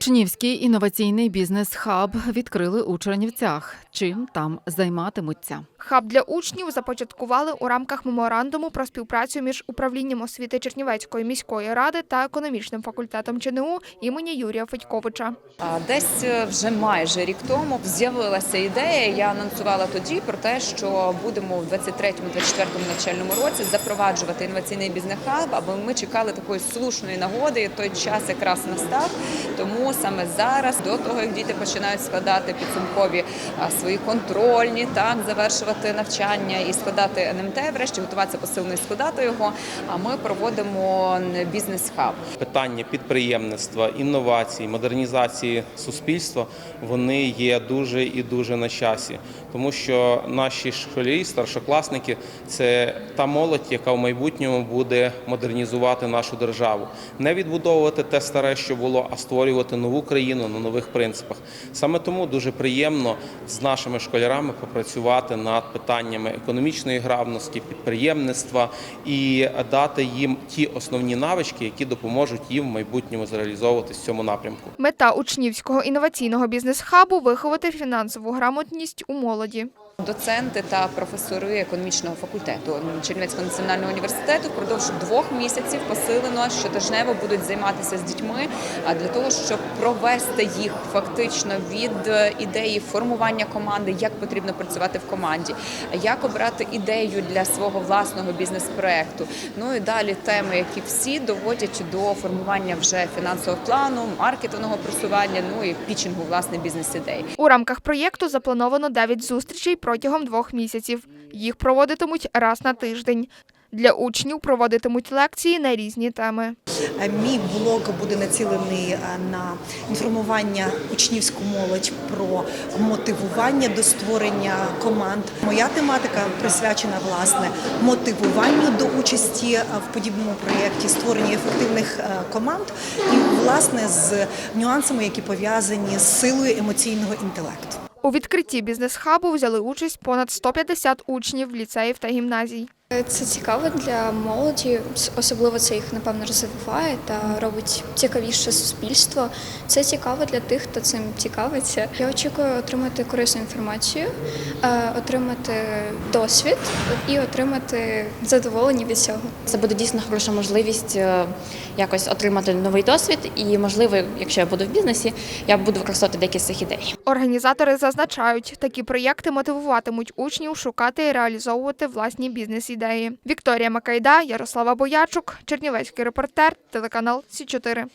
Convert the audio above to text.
Учнівський інноваційний бізнес-хаб відкрили у Чернівцях. Чим там займатимуться? Хаб для учнів започаткували у рамках меморандуму про співпрацю між управлінням освіти Чернівецької міської ради та економічним факультетом ЧНУ імені Юрія Федьковича. Десь е, вже майже рік тому з'явилася ідея. Я анонсувала тоді про те, що будемо в 23-24 навчальному році запроваджувати інноваційний бізнес-хаб, аби ми чекали такої слушної нагоди. Той час якраз настав. Тому саме зараз, до того як діти починають складати підсумкові свої контрольні, так завершувати навчання і складати НМТ, врешті готуватися посилено і складати його. А ми проводимо бізнес-хаб. питання підприємництва, інновацій, модернізації суспільства вони є дуже і дуже на часі, тому що наші школярі, старшокласники це та молодь, яка в майбутньому буде модернізувати нашу державу, не відбудовувати те старе, що було, а створювати нову країну на нових принципах. Саме тому дуже приємно з нашими школярами попрацювати над питаннями економічної грамотності, підприємництва і дати їм ті основні навички, які допоможуть їм в майбутньому зреалізовуватись в цьому напрямку. Мета учнівського інноваційного бізнес-хабу виховати фінансову грамотність у молоді. Доценти та професори економічного факультету Чернівецького національного університету впродовж двох місяців посилено щотижнево будуть займатися з дітьми для того, щоб провести їх фактично від е, ідеї формування команди, як потрібно працювати в команді, як обрати ідею для свого власного бізнес-проекту. Ну і далі теми, які всі доводять до формування вже фінансового плану, маркетингового просування, ну і пічингу власне бізнес-ідей. У рамках проєкту заплановано 9 зустрічей протягом двох місяців. Їх проводитимуть раз на тиждень. Для учнів проводитимуть лекції на різні теми. Мій блог буде націлений е, на інформування учнівську молодь про мотивування до створення команд. Моя тематика присвячена власне мотивуванню до участі е, в подібному проєкті, створенню ефективних е, команд і власне з нюансами, які пов'язані з силою емоційного інтелекту. У відкритті бізнес-хабу взяли участь понад 150 учнів ліцеїв та гімназій. Це цікаво для молоді, особливо це їх напевно розвиває та робить цікавіше суспільство. Це цікаво для тих, хто цим цікавиться. Я очікую отримати корисну інформацію, е, отримати досвід і отримати задоволення від цього. Це буде дійсно хороша можливість е, якось отримати новий досвід, і можливо, якщо я буду в бізнесі, я буду використовувати деякі з цих ідей. Організатори зазначають, такі проєкти мотивуватимуть учнів шукати і реалізовувати власні бізнес-ідеї. Вікторія Макайда, Ярослава Боячук, Чернівецький репортер, телеканал Сі 4